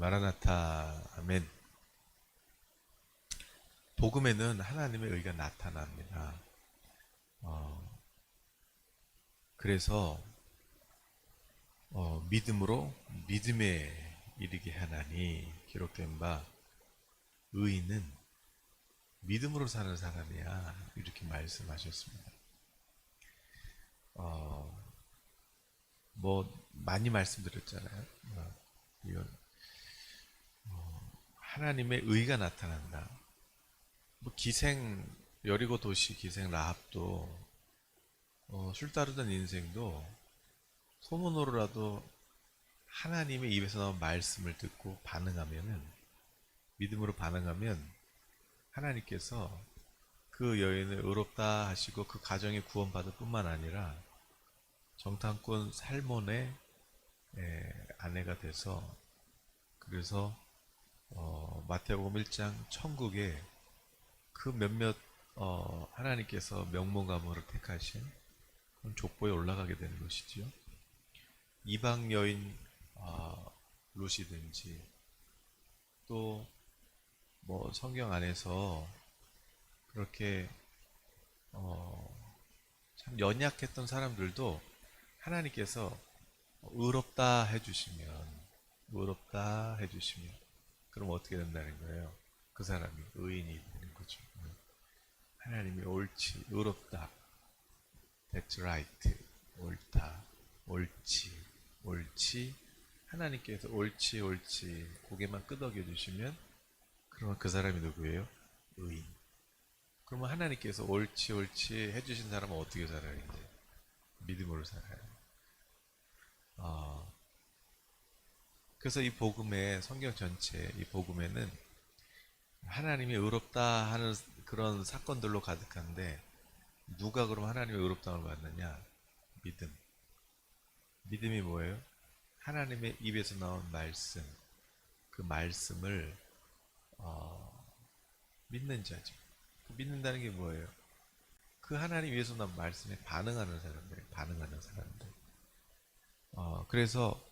마라나타 아멘. 복음에는 하나님의 의가 나타납니다. 어, 그래서 어, 믿음으로 믿음에 이르게 하나니 기록된 바 의인은 믿음으로 사는 사람이야 이렇게 말씀하셨습니다. 어, 뭐 많이 말씀드렸잖아요. 어, 이건 어, 하나님의 의가 나타난다. 뭐 기생 여리고 도시 기생 라합도 어, 술 따르던 인생도 소문으로라도 하나님의 입에서 나온 말씀을 듣고 반응하면은 믿음으로 반응하면 하나님께서 그 여인을 의롭다 하시고 그 가정이 구원받을 뿐만 아니라 정탐꾼 살몬의 에, 아내가 돼서 그래서 어, 마태복음 1장 천국에 그 몇몇 어, 하나님께서 명문 가문을 택하신 그런 족보에 올라가게 되는 것이지요. 이방 여인 어, 룻이든지 또 뭐 성경 안에서 그렇게 어, 참 연약했던 사람들도 하나님께서 의롭다 해주시면 의롭다 해주시면 그럼 어떻게 된다는 거예요? 그 사람이 의인이 되는 거죠. 하나님이 옳지, 의롭다, that's right, 옳다, 옳지, 옳지. 하나님께서 옳지, 옳지 고개만 끄덕여 주시면 그러면 그 사람이 누구예요? 의인. 그러면 하나님께서 옳지, 옳지 해주신 사람은 어떻게 살아야 돼? 믿음으로 살아요. 어, 그래서 이 복음의 성경 전체 이 복음에는 하나님이 의롭다 하는 그런 사건들로 가득한데 누가 그럼 하나님의 의롭다을 받느냐? 믿음. 믿음이 뭐예요? 하나님의 입에서 나온 말씀. 그 말씀을 어, 믿는 자죠. 그 믿는다는 게 뭐예요? 그 하나님 위에서 나온 말씀에 반응하는 사람들, 반응하는 사람들. 어, 그래서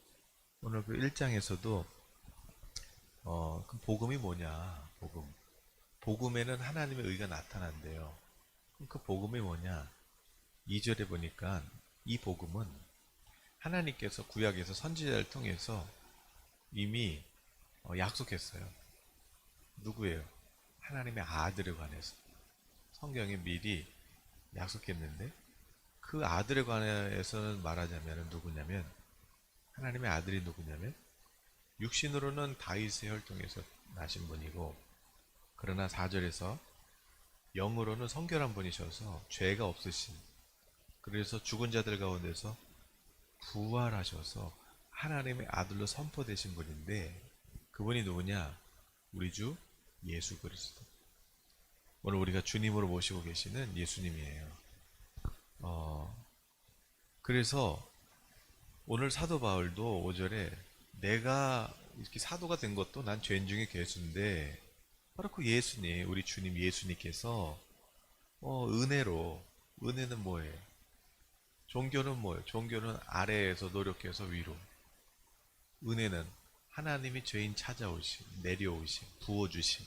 오늘 그 1장에서도 어, 그 복음이 뭐냐? 복음. 복음에는 하나님의 의가 나타난대요. 그럼 그 복음이 뭐냐? 2절에 보니까 이 복음은 하나님께서 구약에서 선지자를 통해서 이미 어, 약속했어요. 누구예요? 하나님의 아들에 관해서. 성경에 미리 약속했는데 그 아들에 관해서는 말하자면 누구냐면 하나님의 아들이 누구냐면 육신으로는 다윗의 혈통에서 나신 분이고 그러나 4절에서 영으로는 성결한 분이셔서 죄가 없으신 그래서 죽은 자들 가운데서 부활하셔서 하나님의 아들로 선포되신 분인데 그분이 누구냐? 우리 주 예수 그리스도. 오늘 우리가 주님으로 모시고 계시는 예수님이에요. 어, 그래서 오늘 사도 바울도 5절에 내가 이렇게 사도가 된 것도 난 죄인 중에 괴수인데 바로 그 예수님, 우리 주님 예수님께서 어, 은혜로 은혜는 뭐예요? 종교는 뭐예요? 종교는 아래에서 노력해서 위로. 은혜는 하나님이 죄인 찾아오심, 내려오심, 부어주심,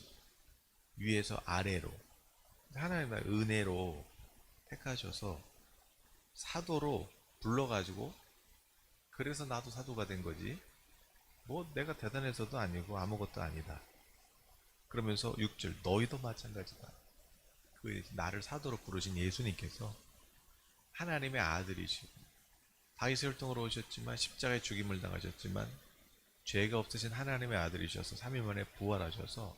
위에서 아래로. 하나님의 은혜로 택하셔서 사도로 불러가지고 그래서 나도 사도가 된 거지. 뭐 내가 대단해서도 아니고 아무것도 아니다. 그러면서 6절 너희도 마찬가지다. 그 나를 사도로 부르신 예수님께서 하나님의 아들이시고 다윗의 혈통으로 오셨지만 십자가의 죽임을 당하셨지만 죄가 없으신 하나님의 아들이셔서 3일 만에 부활하셔서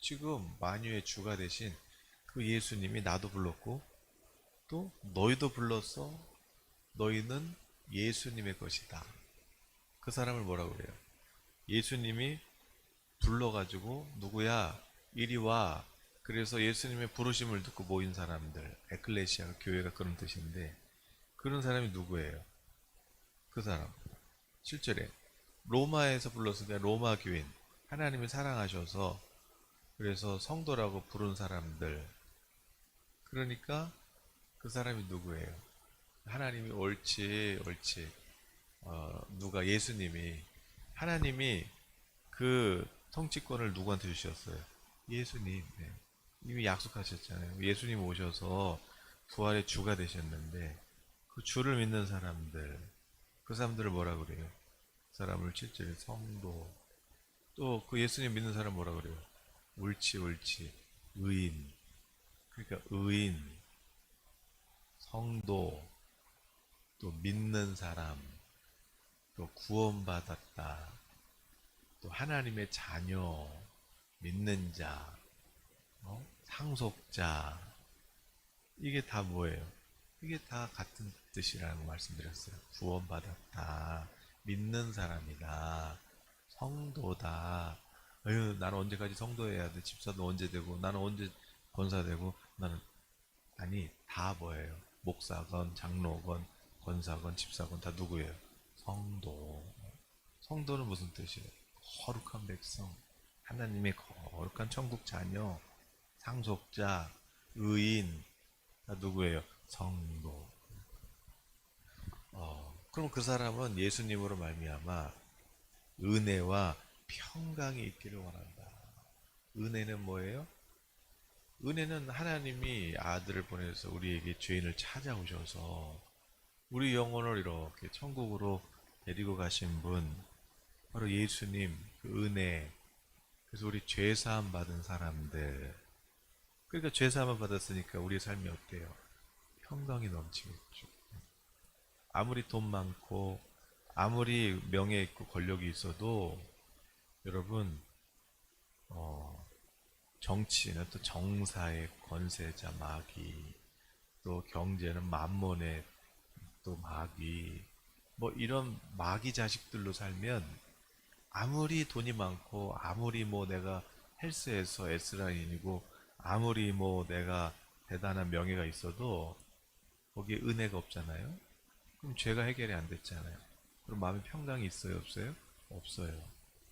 지금 만유의 주가 되신 그 예수님이 나도 불렀고 또 너희도 불렀어 너희는 예수님의 것이다. 그 사람을 뭐라고 그래요? 예수님이 불러가지고 누구야 이리 와 그래서 예수님의 부르심을 듣고 모인 사람들 에클레시아 교회가 그런 뜻인데 그런 사람이 누구예요? 그 사람 7절에 로마에서 불렀으니까 로마 교인 하나님을 사랑하셔서 그래서 성도라고 부른 사람들 그러니까 그 사람이 누구예요? 하나님이 옳지 옳지 어, 누가 예수님이 하나님이 그 통치권을 누구한테 주셨어요? 예수님. 네. 이미 약속하셨잖아요. 예수님 오셔서 부활의 주가 되셨는데 그 주를 믿는 사람들 그 사람들을 뭐라 그래요? 그 사람을 실제로 성도 또 그 예수님 믿는 사람 뭐라 그래요? 옳지 옳지 의인 그러니까 의인 성도 또 믿는 사람 또 구원받았다 또 하나님의 자녀 믿는 자 어? 상속자 이게 다 뭐예요? 이게 다 같은 뜻이라는 거 말씀드렸어요. 구원받았다. 믿는 사람이다. 성도다. 아유, 나는 언제까지 성도해야 돼? 집사도 언제 되고, 나는 언제 권사 되고, 나는, 아니, 다 뭐예요? 목사건, 장로건, 권사건, 집사건, 다 누구예요? 성도. 성도는 무슨 뜻이에요? 거룩한 백성. 하나님의 거룩한 천국 자녀. 상속자. 의인. 다 누구예요? 성도. 어, 그럼 그 사람은 예수님으로 말미암아 은혜와 평강이 있기를 원한다. 은혜는 뭐예요? 은혜는 하나님이 아들을 보내서 우리에게 죄인을 찾아오셔서 우리 영혼을 이렇게 천국으로 데리고 가신 분, 바로 예수님, 그 은혜. 그래서 우리 죄 사함 받은 사람들. 그러니까 죄 사함을 받았으니까 우리의 삶이 어때요? 평강이 넘치겠죠. 아무리 돈 많고 아무리 명예 있고 권력이 있어도 여러분 어, 정치는 또 정사의 권세자 마귀 또 경제는 만몬의 또 마귀 뭐 이런 마귀 자식들로 살면 아무리 돈이 많고 아무리 뭐 내가 헬스에서 S라인이고 아무리 뭐 내가 대단한 명예가 있어도 거기에 은혜가 없잖아요. 그럼 죄가 해결이 안 됐잖아요. 그럼 마음에 평강이 있어요, 없어요? 없어요.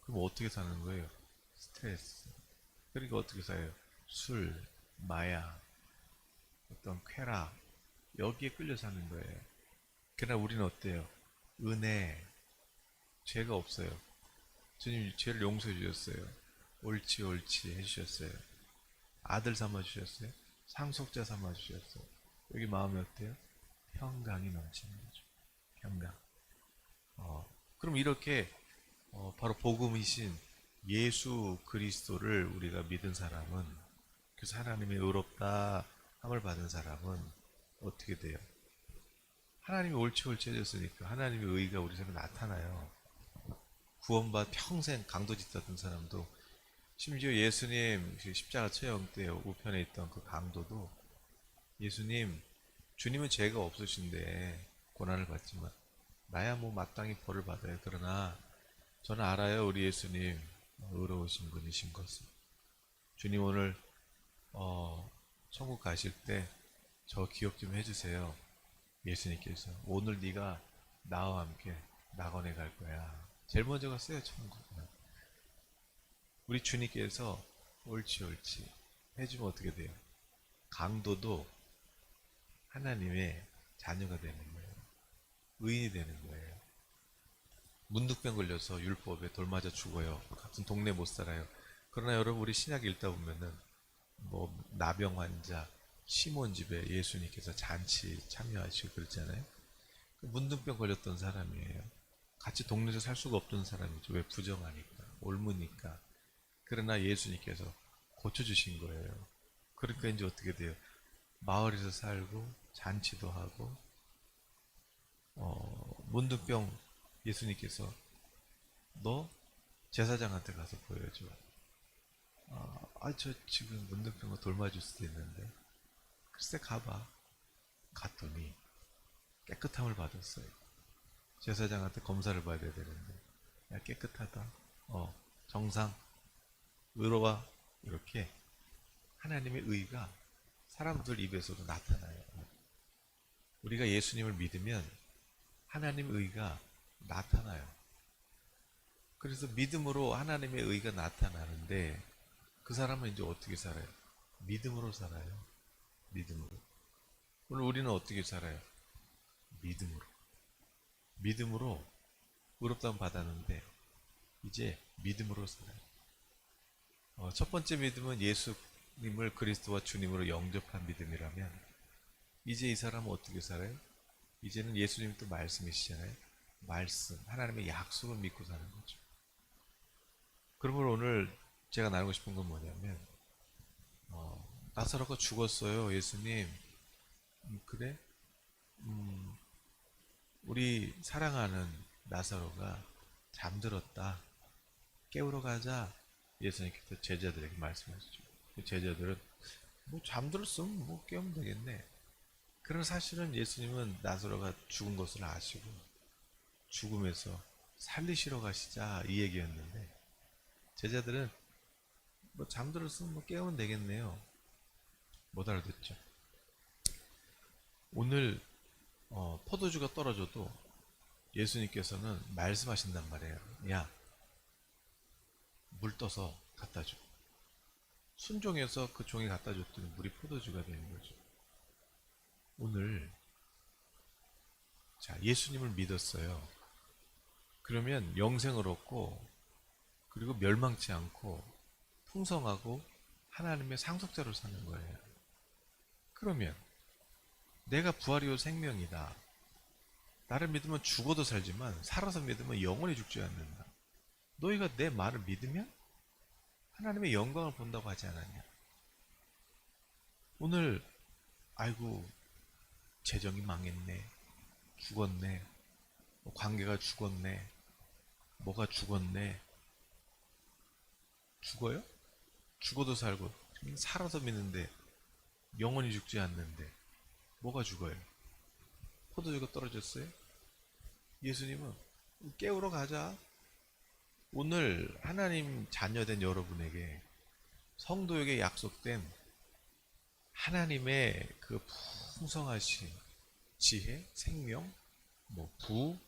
그럼 어떻게 사는 거예요? 스트레스. 그러니까 어떻게 사요? 술, 마약, 어떤 쾌락, 여기에 끌려 사는 거예요. 그러나 우리는 어때요? 은혜, 죄가 없어요. 주님 죄를 용서해 주셨어요. 옳지, 옳지 해주셨어요. 아들 삼아 주셨어요. 상속자 삼아 주셨어요. 여기 마음이 어때요? 평강이 넘치는 거죠. 평강. 어, 그럼 이렇게 어, 바로 복음이신 예수 그리스도를 우리가 믿은 사람은 그래서 하나님의 의롭다 함을 받은 사람은 어떻게 돼요? 하나님이 옳지 옳지 해줬으니까 하나님의 의가 우리 삶에 나타나요. 구원받 평생 강도 짓었던 사람도 심지어 예수님 그 십자가 처형 때 우편에 있던 그 강도도 예수님 주님은 죄가 없으신데 고난을 받지만 나야 뭐 마땅히 벌을 받아요. 그러나 저는 알아요. 우리 예수님 의로우신 분이신 것을. 주님 오늘 어, 천국 가실 때 저 기억 좀 해주세요. 예수님께서 오늘 네가 나와 함께 낙원에 갈 거야. 제일 먼저 갔어요 천국. 우리 주님께서 옳지 옳지 해주면 어떻게 돼요? 강도도 하나님의 자녀가 되는 거예요. 의인이 되는 거예요. 문득병 걸려서 율법에 돌 맞아 죽어요. 같은 동네 못 살아요. 그러나 여러분 우리 신약 읽다 보면은 뭐 나병 환자 시몬 집에 예수님께서 잔치 참여하시고 그랬잖아요. 그 문둥병 걸렸던 사람이에요. 같이 동네에서 살 수가 없던 사람이죠. 왜 부정하니까 옮으니까. 그러나 예수님께서 고쳐주신 거예요. 그러니까 이제 어떻게 돼요? 마을에서 살고 잔치도 하고 어, 문둥병 예수님께서 너 제사장한테 가서 보여줘. 아, 저 지금 문둥병과 돌 맞을 수도 있는데 글쎄 가봐. 갔더니 깨끗함을 받았어요. 제사장한테 검사를 받아야 되는데 야 깨끗하다. 어 정상 의로와 이렇게 하나님의 의가 사람들 입에서도 나타나요. 우리가 예수님을 믿으면 하나님의 의가 나타나요. 그래서 믿음으로 하나님의 의가 나타나는데 그 사람은 이제 어떻게 살아요? 믿음으로 살아요. 믿음으로. 오늘 우리는 어떻게 살아요? 믿음으로. 믿음으로 의롭다면 받았는데 이제 믿음으로 살아요. 어, 첫 번째 믿음은 예수님을 그리스도와 주님으로 영접한 믿음이라면 이제 이 사람은 어떻게 살아요? 이제는 예수님 또 말씀이시잖아요. 말씀, 하나님의 약속을 믿고 사는 거죠. 그러므로 오늘 제가 나누고 싶은 건 뭐냐면 어, 나사로가 죽었어요, 예수님. 음, 그래? 음, 우리 사랑하는 나사로가 잠들었다. 깨우러 가자. 예수님께서 제자들에게 말씀하시죠. 그 제자들은 뭐 잠들었으면 뭐 깨우면 되겠네. 그러나 사실은 예수님은 나사로가 죽은 것을 아시고 죽음에서 살리시러 가시자 이 얘기였는데 제자들은 뭐 잠들었으면 뭐 깨우면 되겠네요. 못 알아듣죠. 오늘 어, 포도주가 떨어져도 예수님께서는 말씀하신단 말이에요. 야, 물 떠서 갖다 줘. 순종해서 그 종이 갖다 줬더니 물이 포도주가 되는 거죠. 오늘 자 예수님을 믿었어요. 그러면 영생을 얻고 그리고 멸망치 않고 풍성하고 하나님의 상속자로 사는 거예요. 그러면 내가 부활이요 생명이다. 나를 믿으면 죽어도 살지만 살아서 믿으면 영원히 죽지 않는다. 너희가 내 말을 믿으면 하나님의 영광을 본다고 하지 않았냐? 오늘 아이고 재정이 망했네, 죽었네, 뭐 관계가 죽었네, 뭐가 죽었네. 죽어요? 죽어도 살고 살아서 믿는데 영원히 죽지 않는데 뭐가 죽어요? 포도주가 떨어졌어요? 예수님은 깨우러 가자. 오늘 하나님 자녀된 여러분에게 성도에게 약속된 하나님의 그 풍성하신 지혜, 생명, 뭐 부,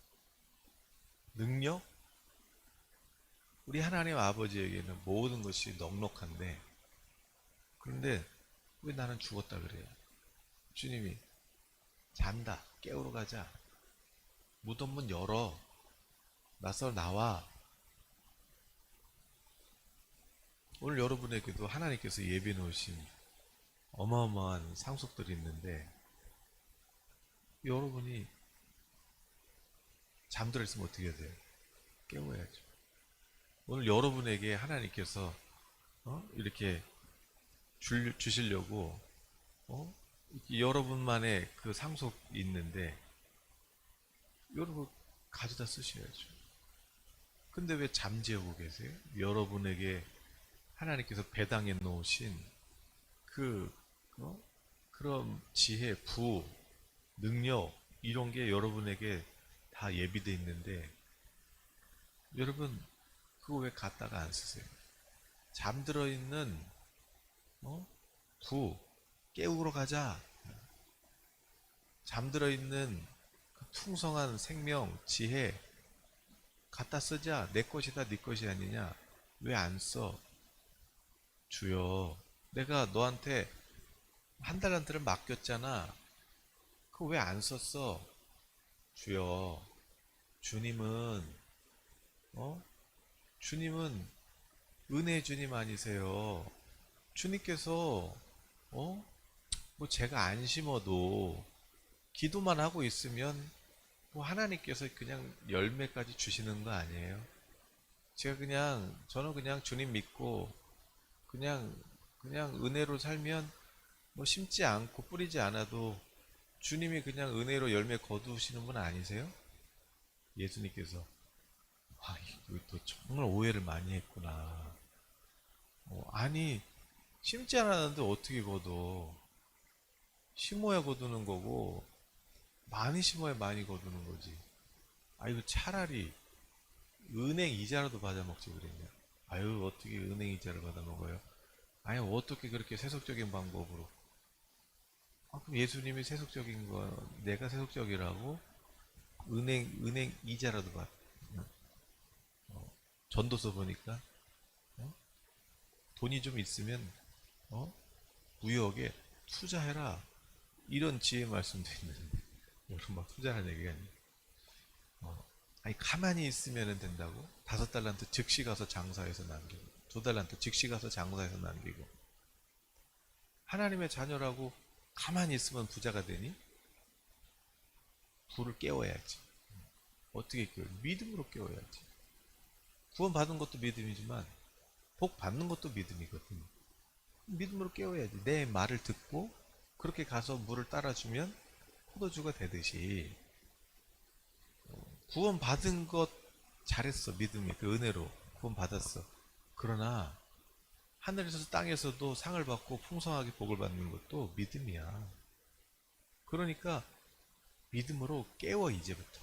능력, 우리 하나님 아버지에게는 모든 것이 넉넉한데 그런데 왜 나는 죽었다 그래요? 주님이 잔다. 깨우러 가자. 무덤 문 열어. 나서 나와. 오늘 여러분에게도 하나님께서 예비해 놓으신 어마어마한 상속들이 있는데 여러분이 잠들어 있으면 어떻게 돼요? 깨워야죠. 오늘 여러분에게 하나님께서 어? 이렇게 줄, 주시려고 어? 여러분만의 그 상속이 있는데 여러분 가져다 쓰셔야죠. 근데 왜 잠재우고 계세요? 여러분에게 하나님께서 배당해 놓으신 그 어? 그런 지혜, 부, 능력 이런 게 여러분에게 다 예비돼 있는데 여러분 그거 왜 갖다가 안 쓰세요? 잠들어 있는 어? 부 깨우러 가자. 잠들어 있는 그 풍성한 생명, 지혜 갖다 쓰자. 내 것이다, 네 것이 아니냐? 왜 안 써? 주여, 내가 너한테 한 달란트를 맡겼잖아. 그거 왜안 썼어? 주여, 주님은 어? 주님은 은혜 주님 아니세요? 주님께서 어? 뭐 제가 안 심어도 기도만 하고 있으면 뭐 하나님께서 그냥 열매까지 주시는 거 아니에요? 제가 그냥 저는 그냥 주님 믿고 그냥 그냥 은혜로 살면 뭐 심지 않고 뿌리지 않아도 주님이 그냥 은혜로 열매 거두시는 분 아니세요? 예수님께서 아 이거 또 정말 오해를 많이 했구나. 어, 아니 심지 않았는데 어떻게 거둬? 심어야 거두는 거고 많이 심어야 많이 거두는 거지. 아 이거 차라리 은행 이자라도 받아 먹지 그랬냐? 아유 어떻게 은행 이자를 받아 먹어요? 아니 어떻게 그렇게 세속적인 방법으로? 아, 그럼 예수님이 세속적인 거 내가 세속적이라고 은행 은행 이자라도 받. 어, 전도서 보니까 어? 돈이 좀 있으면 어? 무역에 투자해라. 이런 지혜 말씀도 있는데, 여러분 막 투자하는 얘기가 아니에요. 어, 아니 가만히 있으면 된다고? 다섯 달란트 즉시 가서 장사해서 남기고 두 달란트 즉시 가서 장사해서 남기고 하나님의 자녀라고 가만히 있으면 부자가 되니? 불을 깨워야지. 어떻게 깨워? 믿음으로 깨워야지. 구원 받은 것도 믿음이지만 복 받는 것도 믿음이거든. 믿음으로 깨워야지. 내 말을 듣고 그렇게 가서 물을 따라주면 포도주가 되듯이 어, 구원 받은 것 잘했어 믿음이 그 은혜로 구원 받았어. 그러나 하늘에서 땅에서도 상을 받고 풍성하게 복을 받는 것도 믿음이야. 그러니까 믿음으로 깨워 이제부터.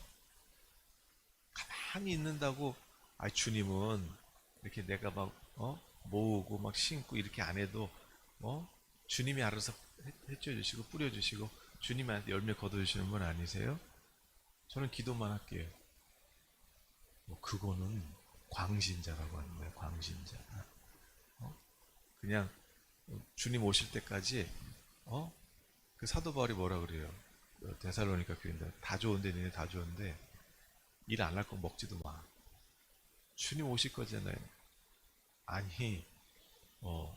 가만히 있는다고 아 주님은 이렇게 내가 막 어? 모으고 막 심고 이렇게 안 해도 어? 주님이 알아서 해- 해줘 주시고 뿌려 주시고 주님한테 열매 거둬 주시는 분 아니세요? 저는 기도만 할게요. 뭐 그거는 광신자라고 하는 거예요. 광신자. 어? 그냥 주님 오실 때까지 어? 그 사도 바울이 뭐라 그래요? 어, 데살로니가 교인들 다 좋은데 니네 다 좋은데 일 안 할 거 먹지도 마. 주님 오실 거잖아요. 아니, 어,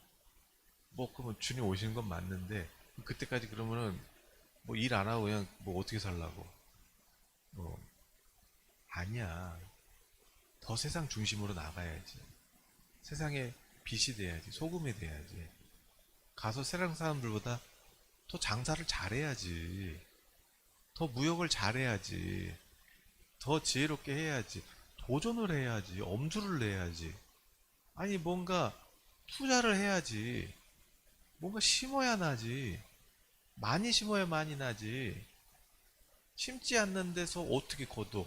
뭐 그러면 주님 오시는 건 맞는데 그때까지 그러면은 뭐 일 안 하고 그냥 뭐 어떻게 살라고? 뭐 아니야. 더 세상 중심으로 나가야지. 세상에 빛이 돼야지. 소금이 돼야지. 가서 세상 사람들보다 더 장사를 잘해야지. 더 무역을 잘해야지. 더 지혜롭게 해야지. 도전을 해야지. 엄두를 내야지. 아니, 뭔가 투자를 해야지. 뭔가 심어야 나지. 많이 심어야 많이 나지. 심지 않는 데서 어떻게 거둬?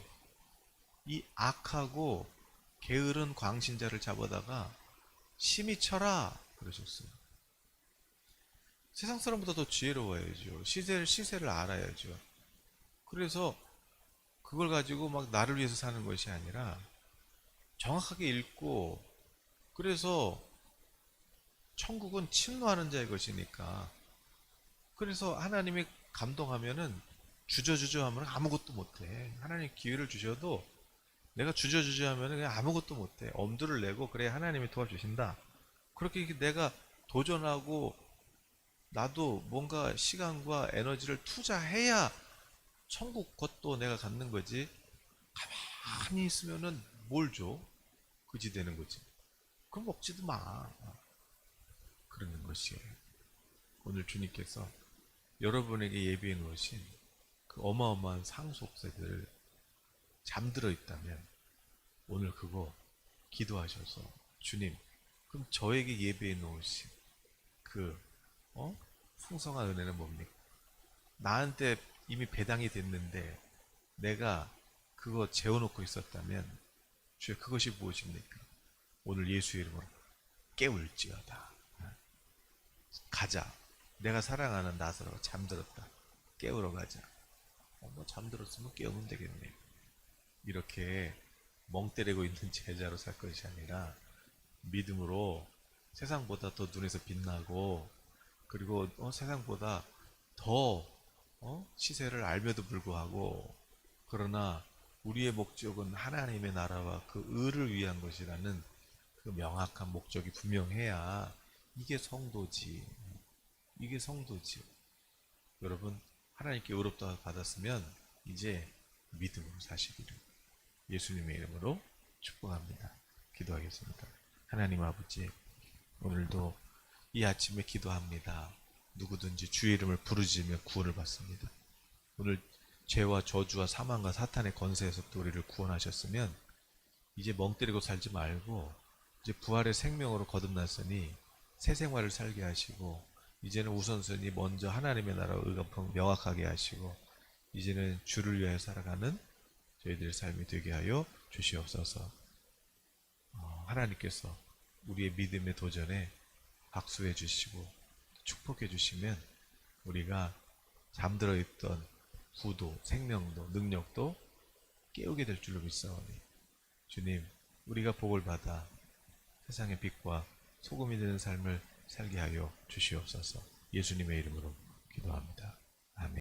이 악하고 게으른 광신자를 잡아다가 심히 쳐라 그러셨어요. 세상 사람보다 더 지혜로워야죠. 시세를 시세를 알아야죠. 그래서 그걸 가지고 막 나를 위해서 사는 것이 아니라 정확하게 읽고 그래서 천국은 침노하는 자의 것이니까 그래서 하나님이 감동하면은 주저주저 하면 아무것도 못해. 하나님 기회를 주셔도 내가 주저주저 하면은 그냥 아무것도 못해. 엄두를 내고 그래 하나님이 도와주신다. 그렇게 내가 도전하고 나도 뭔가 시간과 에너지를 투자해야 천국 것도 내가 갖는 거지. 가만히 있으면은 뭘 줘? 그지 되는 거지. 그럼 먹지도 마. 그러는 것이에요. 오늘 주님께서 여러분에게 예비해 놓으신 그 어마어마한 상속세들 잠들어 있다면 오늘 그거 기도하셔서 주님 그럼 저에게 예비해 놓으신 그 어? 풍성한 은혜는 뭡니까? 나한테 이미 배당이 됐는데 내가 그거 재워놓고 있었다면 주여 그것이 무엇입니까? 오늘 예수의 이름으로 깨울지어다. 가자. 내가 사랑하는 나사로 잠들었다. 깨우러 가자. 어, 뭐 잠들었으면 깨우면 되겠네. 이렇게 멍 때리고 있는 제자로 살 것이 아니라 믿음으로 세상보다 더 눈에서 빛나고 그리고 어, 세상보다 더 어? 시세를 알며도 불구하고 그러나 우리의 목적은 하나님의 나라와 그 의를 위한 것이라는 그 명확한 목적이 분명해야 이게 성도지. 이게 성도지. 여러분 하나님께 의롭다 받았으면 이제 믿음으로 사시기를 예수님의 이름으로 축복합니다. 기도하겠습니다. 하나님 아버지 오늘도 이 아침에 기도합니다. 누구든지 주의 이름을 부르짖으며 구원을 받습니다. 오늘 죄와 저주와 사망과 사탄의 권세에서부터 우리를 구원하셨으면 이제 멍 때리고 살지 말고 이제 부활의 생명으로 거듭났으니 새 생활을 살게 하시고 이제는 우선순위 먼저 하나님의 나라 의가 명확하게 하시고 이제는 주를 위하여 살아가는 저희들의 삶이 되게 하여 주시옵소서. 어, 하나님께서 우리의 믿음의 도전에 박수해 주시고 축복해 주시면 우리가 잠들어 있던 구도, 생명도, 능력도 깨우게 될 줄로 믿사오니 주님, 우리가 복을 받아 세상의 빛과 소금이 되는 삶을 살게 하여 주시옵소서. 예수님의 이름으로 기도합니다.